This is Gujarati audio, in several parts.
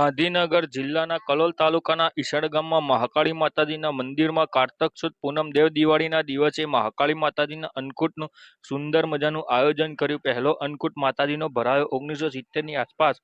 ગાંધીનગર જિલ્લાના કલોલ તાલુકાના ઈશળ ગામમાં મહાકાળી માતાજીના મંદિરમાં કારતક સુદ પૂનમ દેવ દિવાળીના દિવસે મહાકાળી માતાજીના અન્નકૂટનું સુંદર મજાનું આયોજન કર્યું. પહેલો અન્નકૂટ માતાજીનો ભરાયો ઓગણીસો સિત્તેરની આસપાસ.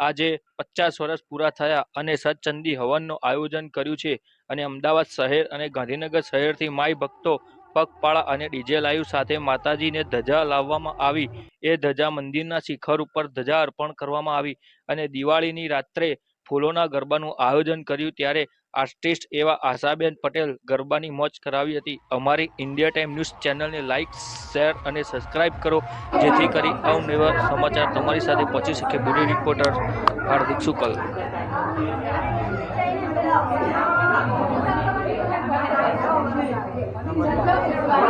આજે પચાસ વર્ષ પૂરા થયા અને સતચંદી હવનનું આયોજન કર્યું છે. અને અમદાવાદ શહેર અને ગાંધીનગર શહેરથી માય ભક્તો પગપાળા અને ડીજે લાઈવ સાથે માતાજીને ધજા લાવવામાં આવી. એ ધજા મંદિરના શિખર ઉપર ધજા અર્પણ કરવામાં આવી અને દિવાળીની રાત્રે ફૂલોના ગરબાનું આયોજન કર્યું ત્યારે આર્ટિસ્ટ એવા આશાબેન પટેલ ગરબાની મોજ કરાવી હતી. અમારી ઇન્ડિયા ટાઈમ ન્યૂઝ ચેનલને લાઇક શેર અને સબસ્ક્રાઇબ કરો. જેથી કરી અવનવા સમાચાર તમારી સાથે પહોંચી શકે. બ્યુટી રિપોર્ટર હાર્દિક શુકલ હું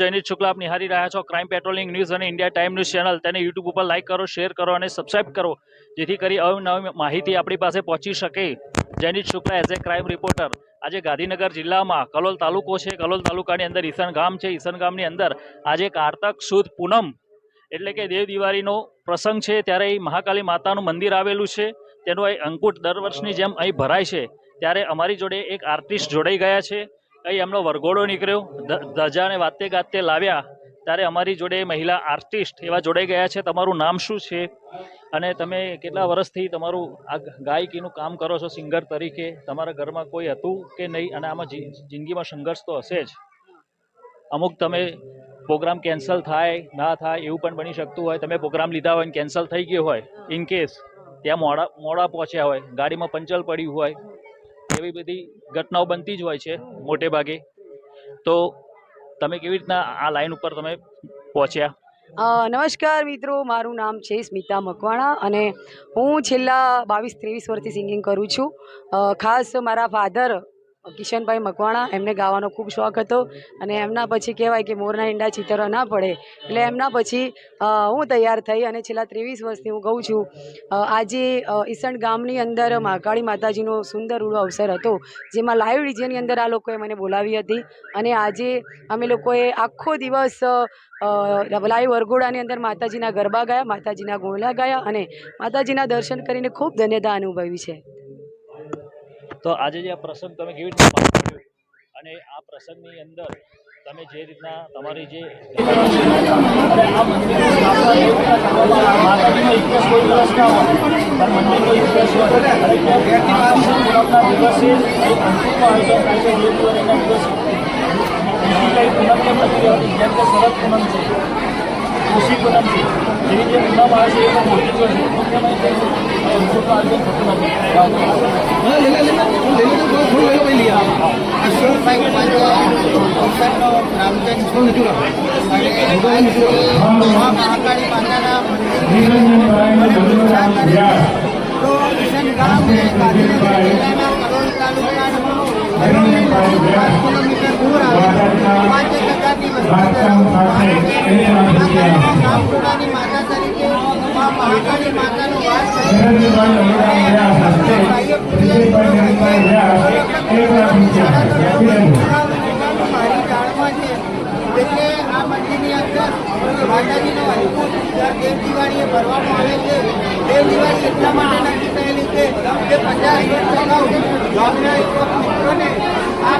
જયનીત શુક્લા આપ નિહારી રહ્યા છો ક્રાઇમ પેટ્રોલિંગ ન્યૂઝ અને ઇન્ડિયા ટાઈમ ન્યૂઝ ચેનલ તેને યુટ્યુબ ઉપર લાઇક કરો શેર કરો અને સબસ્ક્રાઇબ કરો, જેથી કરી અવનવી માહિતી આપણી પાસે પહોંચી શકે. Jayneet Shukla as a crime reporter આજે ગાંધીનગર જિલ્લામાં કલોલ તાલુકો છે. કલોલ તાલુકાની અંદર ઈસન ગામ છે. ઈસન ગામની અંદર આજે કારતક સુદ પૂનમ એટલે કે દેવ દિવાળીનો પ્રસંગ છે. ત્યારે અહીં મહાકાલી માતાનું મંદિર આવેલું છે. તેનું અહીં અંકુટ દર વર્ષની જેમ અહીં ભરાય છે. ત્યારે અમારી જોડે એક આર્ટિસ્ટ જોડાઈ ગયા છે. અહીં એમનો વરઘોડો નીકળ્યો ધજાને વાતે ગાતે લાવ્યા, ત્યારે અમારી જોડે મહિલા આર્ટિસ્ટ એવા જોડાઈ ગયા છે. તમારું નામ શું છે? અને તમે કેટલા વર્ષથી તમારું આ ગાયકીનું કામ કરો છો સિંગર તરીકે? તમારા ઘરમાં કોઈ હતું કે નહીં? અને આમાં જિંદગીમાં સંઘર્ષ તો હશે જ. અમુક તમે પ્રોગ્રામ કેન્સલ થાય, ના થાય એવું પણ બની શકતું હોય. તમે પ્રોગ્રામ લીધા હોય કેન્સલ થઈ ગયો હોય. ઇન કેસ, ત્યાં મોડા મોડા પહોંચ્યા હોય. ગાડીમાં પંચર પડ્યું હોય. એવી બધી ઘટનાઓ બનતી જ હોય છે, મોટે ભાગે. તો તમે કેવી રીતના આ લાઈન ઉપર તમે પહોંચ્યા? નમસ્કાર મિત્રો, મારું નામ છે સ્મિતા મકવાણા અને હું છેલ્લા બાવીસ ત્રેવીસ વર્ષથી સિંગિંગ કરું છું. ખાસ મારા ફાધર કિશનભાઈ મકવાણા, એમને ગાવાનો ખૂબ શોખ હતો અને એમના પછી કહેવાય કે મોરના ઈંડા ચિતરવા ના પડે. એટલે એમના પછી હું તૈયાર થઈ અને છેલ્લા ત્રેવીસ વર્ષથી હું ગાઉં છું. આજે ઈસણ ગામની અંદર મહાકાળી માતાજીનો સુંદર ઉડો અવસર હતો, જેમાં લાઈવ ડીજેની અંદર આ લોકોએ મને બોલાવી હતી. અને આજે અમે લોકોએ આખો દિવસ લાઈવ વરઘોડાની અંદર માતાજીના ગરબા ગયા, માતાજીના ગોળા ગયા અને માતાજીના દર્શન કરીને ખૂબ ધન્યતા અનુભવી છે. તો આજે જે આ પ્રસંગ તમે કેવી રીતે પાર અને આ પ્રસંગની અંદર તમે જે રીતના તમારી જે પૂનમ છે ખુશી પૂનમ છે. જેવી જે પૂનમ આવે છે એમાં મોટી હોય છે તો તેમાં કંઈ અંતિમનું આયોજન થતું નથી મહાકાળી માતાના તો કિશન ગામ એ ગાંધીનગર જિલ્લાના કરોલ તાલુકાનું હરોળની નજીક પાંચ કિલોમીટર દૂર આવે પાંચ ટકાની વસ્તી ધરાવતું ગામ છે. આ ગામમાં ગામટોળાની માતા તરીકે મા મહાકાળી માતાનો વાસ છે અને બાહ્ય પૂજન પૂરો મારી જાણમાં છે એટલે આ મંદિરની અંદર માતાજીનો અનુકૂળ દર દેવ દિવાળીએ ભરવામાં આવે છે દેવ દિવાળી એટલા માટે નક્કી થયેલી છે કે પચાસ વર્ષ અગાઉ ગામના યુવક મિત્રોને આ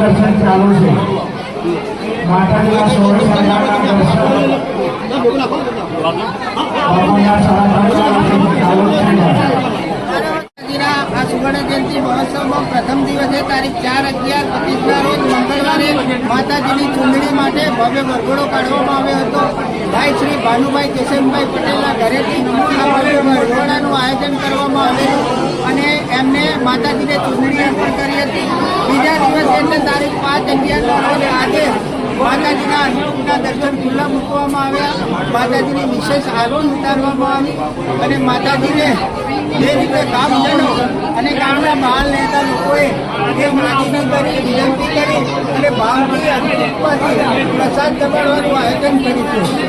દર્શન ચાલુ છે. માતાજીના સોળ દર્શન બાબાના સાડા ચાલુ છે માતાજીના આ સુવર્ણ જયંતિ મહોત્સવમાં પ્રથમ દિવસે તારીખ ચાર અગિયાર પચીસના રોજ મંગળવારે માતાજીની ચૂંટણી માટે ભવ્ય વરઘોડો કાઢવામાં આવ્યો હતો ભાઈ શ્રી ભાનુભાઈ કેશવભાઈ પટેલના ઘરેથી આ ભવ્ય વરઘોડાનું આયોજન કરવામાં આવેલું અને એમને માતાજીને ચૂંટણી અર્પણ કરી હતી બીજા દિવસે એટલે તારીખ પાંચ અગિયારના રોજ આજે માતાજીના અન્નકૂટના દર્શન ખુલ્લા મૂકવામાં આવ્યા માતાજીની આરતી ઉતારવામાં આવી અને માતાજીને જે રીતે કામ ગામજનો અને ગામના બહાર રહેતા લોકોએ એ માટીની કરી, વિનંતી કરી અને ભાવથી ઉપરથી પ્રસાદ જમાડવાનું આયોજન કર્યું છે.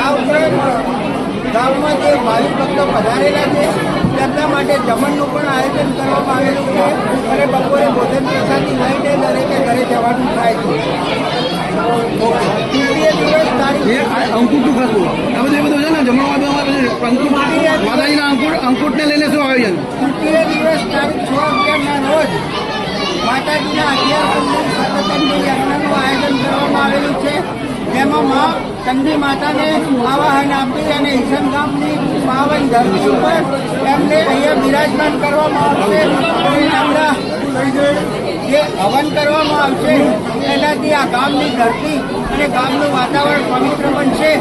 આ ઉપરાંત ગામમાં જે ભાવિક ભક્તો પધારેલા છે, તેમના માટે જમણનું પણ આયોજન કરવામાં આવેલું છે અને બપોરે ભોજન પ્રસાદી લઈને દરેકે ઘરે જવાનું થાય છે. તારીખ અંકુટનું ખાતું. આ બધું બધું છે ને, જમણવા અંકુટ માતાજીના અંકુટ અંકુટને લઈને શું આયોજન દિવસ તારીખ છ અગિયારના રોજ માતાજીના અગિયાર આયોજન કરવામાં આવેલું છે. જેમાં ચંડી માતાને આવાહન આપી અને ઈશન ગામની પાવન ધરતી ઉપર એમને અહીંયા બિરાજમાન કરવામાં આવશે. એમના જે હવન કરવામાં આવશે, એનાથી આ ગામની ધરતી અને ગામનું વાતાવરણ પવિત્ર બનશે.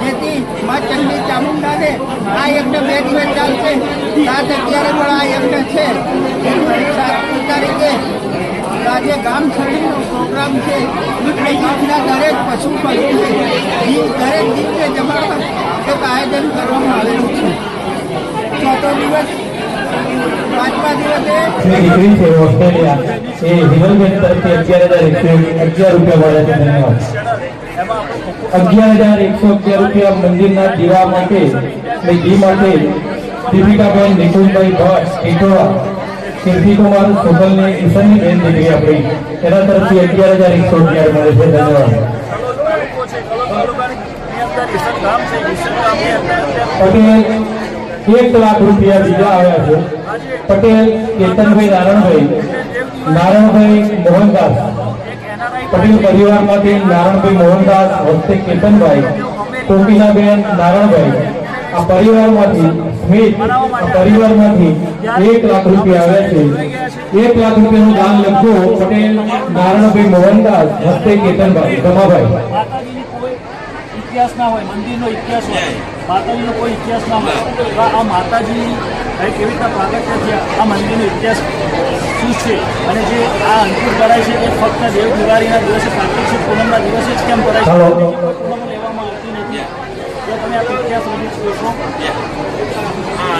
જેથી મા ચંડી ચામુંડાને આ યજ્ઞ બે દિવસ ચાલશે. સાત અત્યારે પણ આ યજ્ઞ છે. સાતમી તારીખે આજે ગામ છડીનો પ્રોગ્રામ છે. એટલે ગામના દરેક પશુ પક્ષી દરેક જીવને જમાડવા એક આયોજન કરવામાં આવેલું છે. ચોથો દિવસે જે દીકરી છે ઓસ્ટ્રેલિયા. એ હિમલબેન તરફથી અગિયાર હજાર એકસો અગિયાર રૂપિયા મળે છે ધન્યવાદ અગિયાર હજાર એકસો અગિયાર રૂપિયા મંદિરના દીવા માટે ઘી માટે દીપિકાબેન નિકુંજભાઈ ભટ્ટ ટીટોળા કીર્તિકુમાર સુગલની ઈશનની બેન દીકરી આપણી. એના તરફથી અગિયાર હજાર એકસો અગિયાર મળે છે ધન્યવાદ. પટેલ એક લાખ રૂપિયા બીજા આવ્યા છે. પટેલ, કેતનભાઈ નારણભાઈ. નારણભાઈ મોહનદાસ. પટેલ પરિવારમાંથી નારણભાઈ મોહનદાસ હસ્તે કેતનભાઈ ટોપીનાબેન નારણભાઈ. આ પરિવારમાંથી, સ્મિત પરિવારમાંથી એક લાખ રૂપિયા આવ્યા છે. એક લાખ રૂપિયાનું દાન લખજો. પટેલ નારાયણભાઈ મોહનદાસ હસ્તે કેતનભાઈ રમાભાઈ ઇતિહાસ ના હોય, મંદિરનો ઇતિહાસ હોય. માતાજીનો કોઈ ઇતિહાસ ના હોય તો આ માતાજી કંઈક એવી રીતના પ્રાગટ્ય છે આ મંદિરનો ઇતિહાસ શું છે? અને જે આ અંકુર કરાય છે એ ફક્ત દેવ દિવાળીના દિવસે કાર્તિક પૂનમના દિવસે જ કેમ કરાય છે. બીજી કોઈ પૂનમો લેવામાં આવતી નથી. તો તમે આ ઇતિહાસ આ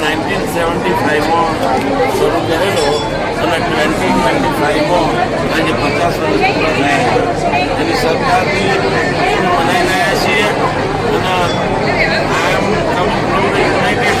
નાઇન્ટીન સેવન્ટી ફાઇવમાં શરૂ કરેલો અને ટ્વેન્ટી ટ્વેન્ટી ફાઇવમાં આજે પચાસ વર્ષ પૂરા થયા. એની સરકારની મનાઈ રહ્યા છીએ અને I am come from the united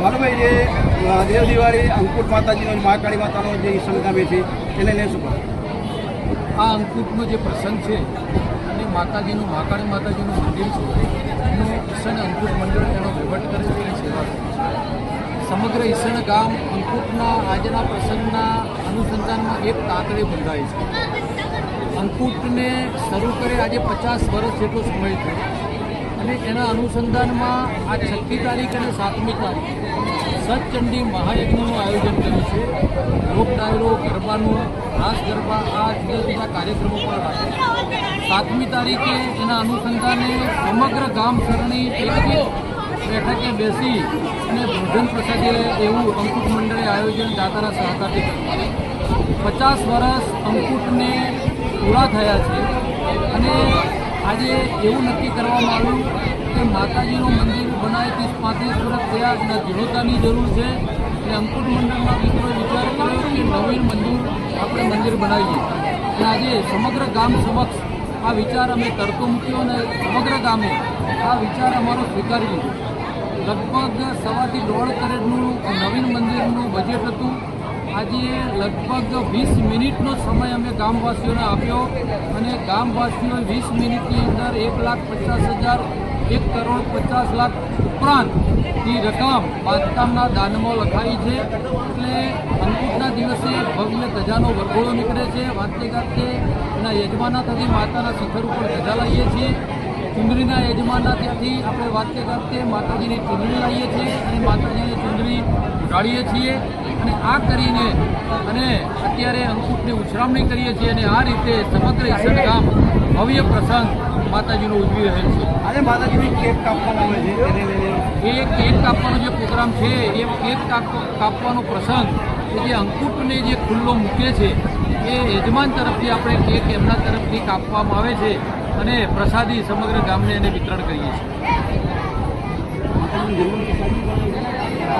મારુભાઈ જે દેવ દિવાળી અંકુટ માતાજીનો મહાકાળી માતાનો જે સંગામે છે એને લઈને શું આ અંકુટનો જે પ્રસંગ છે અને માતાજીનું મહાકાળી માતાજીનું મંદિર છે એનું ઈસણ અંકુટ મંડળ એનો વહીવટ કરે છે એની સેવા છે. સમગ્ર ઈસણ ગામ અંકુટના આજના પ્રસંગના અનુસંધાનમાં એક તાંતણે બંધાય છે. અંકુટને શરૂ કરે આજે પચાસ વર્ષ જેટલો સમય થયો. અને એના અનુસંધાનમાં આ છઠ્ઠી તારીખ અને સાતમી તારીખ સતચંડી મહાયજ્ઞનું આયોજન કર્યું છે. લોક ડાયરો ગરબાનું, રાસ, ગરબા આ જુદા જુદા કાર્યક્રમો પણ રાખે સાતમી તારીખે એના અનુસંધાને સમગ્ર ગામ સરણી એક બેઠકે બેસી અને ભોજન પ્રસાદે એવું અંકુટ મંડળે આયોજન દાતારા સહકારથી કર્યું. પચાસ વર્ષ અંકુટને પૂરા થયા છે અને આજે એવું નક્કી કરવામાં આવ્યું કે માતાજીનું મંદિર બનાવે ત્રીસ પાંત્રીસ વર્ષ થયા એના જીર્ણોદ્ધારની જરૂર છે. અને અંકુટ મંડળના મિત્રોએ વિચાર કર્યો કે નવીન મંદિર આપણે મંદિર બનાવીએ. અને આજે સમગ્ર ગામ સમક્ષ આ વિચાર અમે તરતો મૂક્યો અને સમગ્ર ગામે આ વિચાર અમારો સ્વીકારી લીધો. લગભગ સવાથી દોઢ કરોડનું નવીન મંદિરનું બજેટ હતું. આજે લગભગ વીસ મિનિટનો સમય અમે ગામવાસીઓને આપ્યો અને ગામવાસીઓએ વીસ મિનિટની અંદર એક લાખ પચાસ હજાર, એક કરોડ પચાસ લાખ ઉપરાંતની રકમ બાંધકામના દાનમાં લખાઈ છે. એટલે અંકુટના દિવસે ભવ્ય ધજાનો વરઘોડો નીકળે છે. વાંચતે ગાતે એના યજમાના થકી માતાના શિખર ઉપર ધજા લઈએ છીએ. ચુંદડીના યજમાનના ત્યાંથી આપણે વાતે કરતે માતાજીની ચુંદડી લાવીએ છીએ અને માતાજીની ચુંદડી ઉડાડીએ છીએ અને આ કરીને અને અત્યારે અંકુટની ઉછરામણી કરીએ છીએ અને આ રીતે સમગ્ર ઈસણ ગામ ભવ્ય પ્રસંગ માતાજીનો ઉજવી રહેલ છે. આજે માતાજીની કેક કાપવામાં આવે છે એ કેક કાપવાનો જે પ્રોગ્રામ છે એ કેક કાપ- કાપવાનો પ્રસંગ કે જે અંકુટને જે ખુલ્લો મૂકે છે એ યજમાન તરફથી આપણે કેક એમના તરફથી કાપવામાં આવે છે. અને પ્રસાદી સમગ્ર ગામને એને વિતરણ કરીએ છીએ.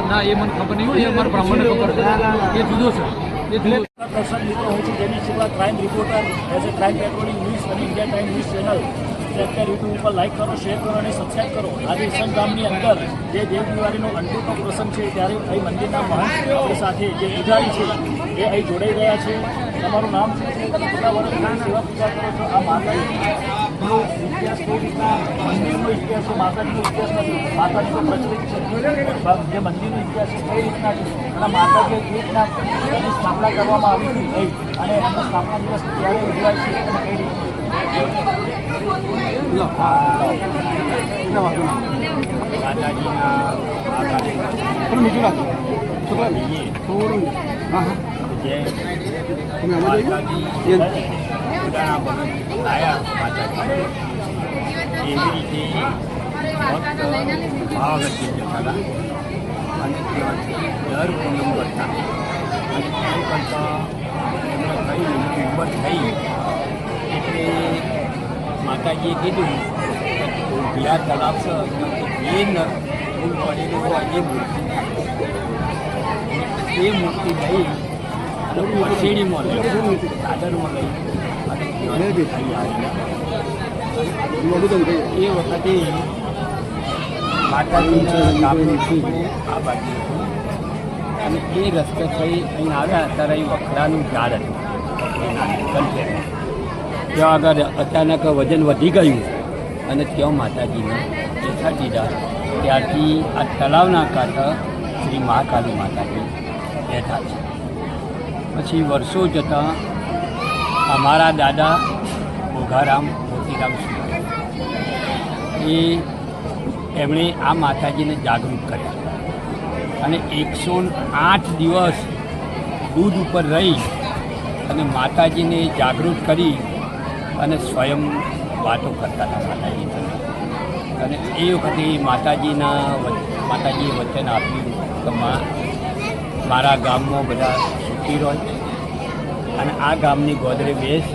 ના એ મને ખબર નહીં હોય. એ અમારા બ્રાહ્મણને ખબર છે. એ જુદો છે. એ જુદો. પ્રસંગ મિત્રો હોય છે જેની શરૂઆત crime reporter as a crime patrolling news અને ઇન્ડિયા ટાઈમ ન્યૂઝ ચેનલ અત્યારે યુટ્યુબ ઉપર લાઈક કરો શેર કરો અને સબસ્ક્રાઈબ કરો. આજે ઈસન ગામની અંદર જે દેવ દિવાળીનો અનૂઠો પ્રસંગ છે ત્યારે અહીં મંદિરના મહંત સાથે જે પૂજારી છે એ અહીં જોડાઈ ગયા છે. તમારું નામ છે? તમે કેટલા વર્ષથી સેવા પૂજા કરો છો? આ માતાજીનો ઇતિહાસ કઈ રીતના મંદિરનો ઇતિહાસ માતાજીનો ઇતિહાસ માતાજીનો પ્રચલિત છે મંદિરનો ઇતિહાસ છે કઈ રીતના છે અને માતાજીએ રીતના સ્થાપના કરવામાં આવી હતી અને એમનો સ્થાપના દિવસ ક્યારે ઉજવાય છે અને કઈ રીતે છોકરા થોડું હા હા તમે આમાં જઈએ એવી રીતે ભાવગતિ જતા હતા અને દર પૂનમ કરતા અને એમ કરતાં થયું કિંમત થઈ એટલે માતાજીએ કીધું કે ઉભિયા તળાવ છે એ ન ફૂલ પડેલું હોય એ મૂર્તિ એ મૂર્તિ લઈ અને પછેડીમાં લઈ દાદરમાં લઈ આવેલા એ વખતે ગામનું આ બાજુ અને એ રસ્તે થઈ અહીં આવ્યા ત્યારે એ વખડાનું ઝાડ હતું. ત્યાં આગળ અચાનક વજન વધી ગયું. અને ત્યાં માતાજીને દેખા દીધા ત્યારથી આ તળાવના કાંઠે શ્રી મહાકાલી માતાજી બેઠા છે. પછી વર્ષો જતાં અમારા દાદા ઘોઘારામ મોતીરામ એ એમણે આ માતાજીને જાગૃત કર્યા. અને એકસો આઠ દિવસ દૂધ ઉપર રહી અને માતાજીને જાગૃત કરી અને સ્વયં વાતો કરતા હતા માતાજી. અને એ વખતે માતાજીના માતાજીએ વચન આપ્યું કે મારા ગામમાં બધા સુખી રહે. અને આ ગામની ગોદરે બેસ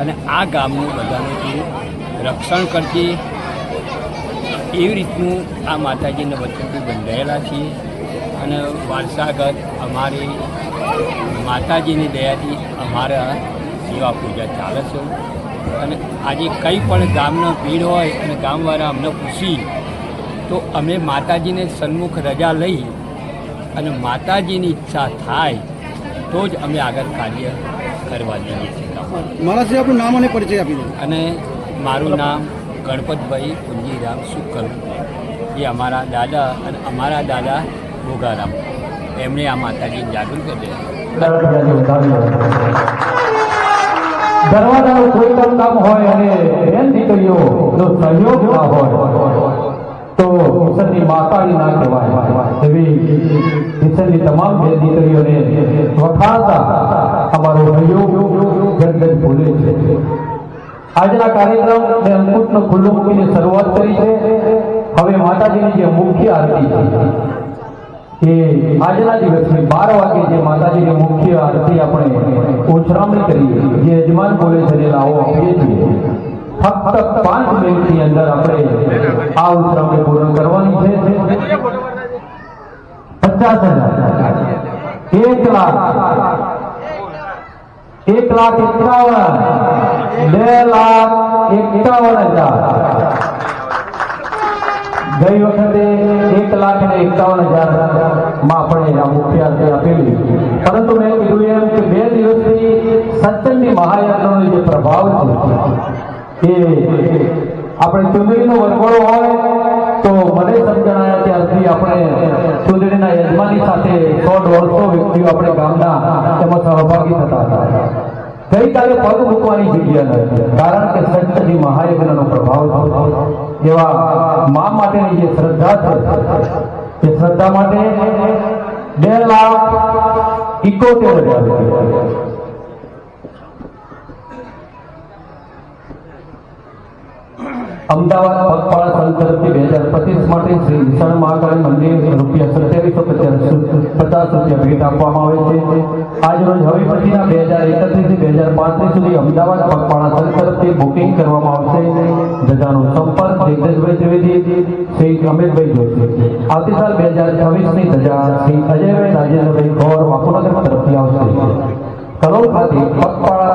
અને આ ગામનું બધાનું રક્ષણ કરતી એવી રીતનું આ માતાજીને વચનથી બંધાયેલા છીએ. અને વારસાગત અમારી માતાજીની દયાથી અમારા સેવા પૂજા ચાલે છે. અને આજે કંઈ પણ ગામનો ભીડ હોય અને ગામવાળા અમને પૂછી, તો અમે માતાજીને સન્મુખ રજા લઈ અને માતાજીની ઈચ્છા થાય, તો જ અમે આગળ કાર્ય કરવા જઈએ છીએ શ્રી આપણું નામ અને પરિચય આપી દો. અને મારું નામ ગણપતભાઈ કુંજીરામ શુક્લ. એ અમારા દાદા અને અમારા દાદા ભોગારામ. એમણે આ માતાજી જાગૃત કર્યા દરવાજાનું કોઈ પણ કામ હોય અને બેન દીકરીઓ જો સહયોગ ના હોય તો કિશનની માતાની ના કહેવાય. એવી કિશનની તમામ બે દીકરીઓને વખાણતા અમારો સહયોગ જગત ભૂલે છે. આજના કાર્યક્રમ મેં અંકુશનો ખુલ્લો મૂકીને શરૂઆત કરી છે. હવે માતાજીની જે મુખ્ય આરતી છે, એ આજના દિવસની બાર વાગે જે માતાજીની મુખ્ય આરતી આપણે ઉછરામણી કરીએ જે યજમાન બોલે છે લાવો આપીએ છીએ. ફક્ત પાંચ મિનિટની અંદર આપણે આ ઉછરામણી પૂર્ણ કરવાની છે. પચાસ હજાર. એક લાખ. એક લાખ એકાવન બે લાખ એકાવન હજાર. ગઈ વખતે એક લાખ ને એકાવન હજારમાં આપણે આ મુખ્ય આપેલી પરંતુ મેં કીધું એમ કે બે દિવસથી સત્સંગની મહાયાત્રાનો જે પ્રભાવ છે, એ આપણે ચૂંટણીનો વરઘોડો હોય તો મને સમજણાયા ત્યારથી આપણે ચૂંટણીના યજમાની સાથે સો દોઢસો વ્યક્તિઓ આપણે ગામના તેમાં સહભાગી થતા હતા. ગઈકાલે પગ મૂકવાની જગ્યા નથી, કારણ કે સંતજી મહાયજ્ઞનો પ્રભાવ એવા મા માટેની જે શ્રદ્ધા છે, એ શ્રદ્ધા માટે બે લાખ ઇકોતેર હજાર અમદાવાદ પગપાળા સંઘ તરફથી બે હજાર પચીસ માટે શ્રી વિશાળ મહાકાળી મંદિર રૂપિયા સત્યાવીસો પચાસ રૂપિયા ભેટ આપવામાં આવે છે. આજ રોજ હવે પછીના બે હજાર એકત્રીસથી બે હજાર પાંત્રીસ સુધી અમદાવાદ પગપાળા સંઘ તરફથી બુકિંગ કરવામાં આવશે. જગાનો સંપર્ક જગદીશભાઈ ત્રિવેદી, શ્રી અમિતભાઈ જોશી. આવતીકાલ બે હજાર છવ્વીસની ધજા શ્રી અજયભાઈ રાજેન્દ્રભાઈ ગૌર વાપુનગર તરફથી આવશે. કરોડ ખાતે પગપાળા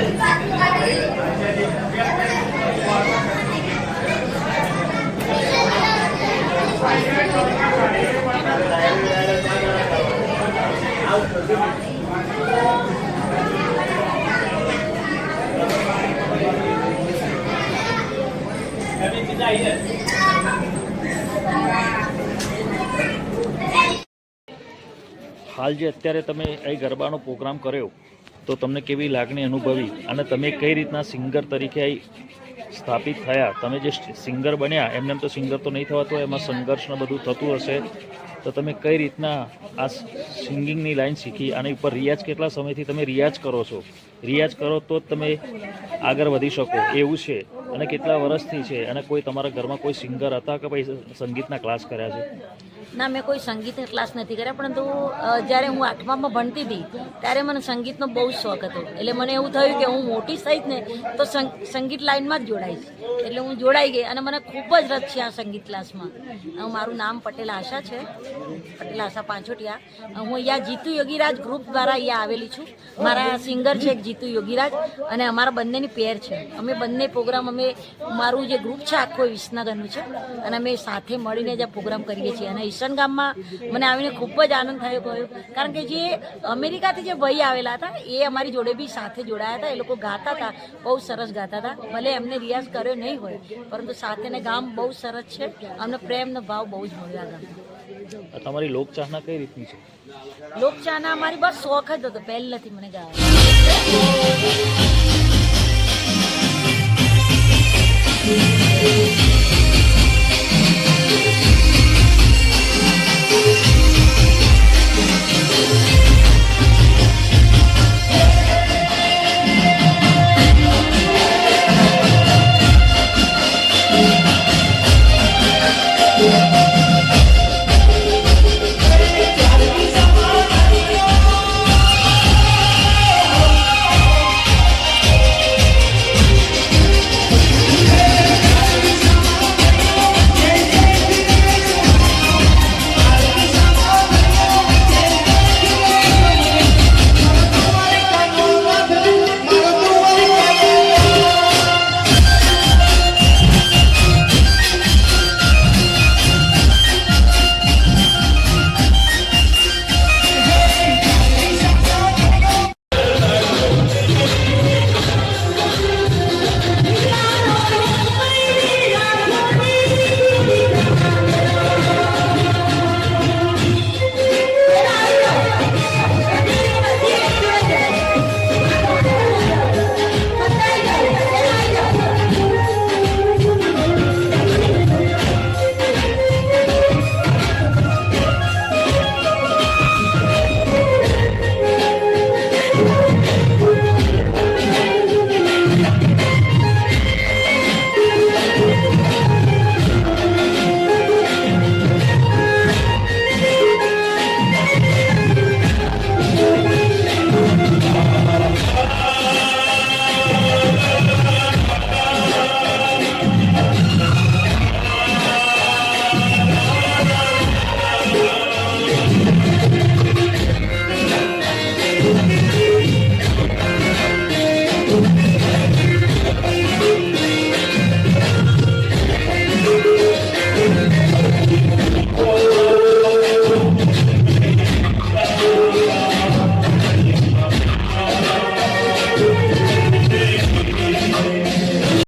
હાલ જે અત્યારે તમે અહીં ગરબાનો પ્રોગ્રામ કર્યો, તો તમને કેવી લાગણી અનુભવી અને તમે કઈ રીતના સિંગર તરીકે અહીં સ્થાપિત થયા? તમે જે સિંગર બન્યા, એમને એમ તો સિંગર તો નહીં થવાતું, એમાં સંઘર્ષને બધું થતું હશે. તો તમે કઈ રીતના આ સિંગિંગની લાઈન શીખી? આની ઉપર રિયાઝ કેટલા સમયથી તમે રિયાઝ કરો છો? રિયાઝ કરો તો જ તમે આગળ વધી શકો. એવું છે. અને કેટલા વર્ષથી છે? અને કોઈ તમારા ઘરમાં કોઈ સિંગર હતા કે પછી સંગીતના ક્લાસ કર્યા છે? ના, મેં કોઈ સંગીતના ક્લાસ નથી કર્યા, પરંતુ જ્યારે હું આઠમામાં ભણતી હતી, ત્યારે મને સંગીતનો બહુ શોખ હતો. એટલે મને એવું થયું કે હું મોટી થઈશ ને તો સંગીત લાઈનમાં જ જોડાઈશ. એટલે હું જોડાઈ ગઈ અને મને ખૂબ જ રસ છે આ સંગીત ક્લાસમાં. મારું નામ પટેલ આશા છે. પટેલ આશા પાંચોટિયા. હું અહીંયા જીતુ યોગીરાજ ગ્રુપ દ્વારા અહીંયા આવેલી છું. મારા સિંગર છે જીતુ યોગીરાજ અને અમારા બંનેની પેર છે. અમે બંને પ્રોગ્રામ અમે, મારું જે ગ્રુપ છે આખો વિસનગરનું છે અને અમે સાથે મળીને જ પ્રોગ્રામ કરીએ છીએ. અને ઈશન ગામમાં મને આવીને ખૂબ જ આનંદ થયો ગયો. કારણ કે જે અમેરિકાથી જે ભાઈ આવેલા હતા, એ અમારી જોડે બી સાથે જોડાયા હતા. એ લોકો ગાતા હતા, બહુ સરસ ગાતા હતા. ભલે એમને રિયાઝ કર્યો નહીં હોય. પરંતુ સાથેને ગામ બહુ સરસ છે. અમને પ્રેમનો ભાવ બહુ જ મળ્યો ગામ તમારી લોકચાહના કઈ રીતની છે? લોકચાહના અમારી બસ શોખ જ હતો. પહેલેથી મને ગાવા.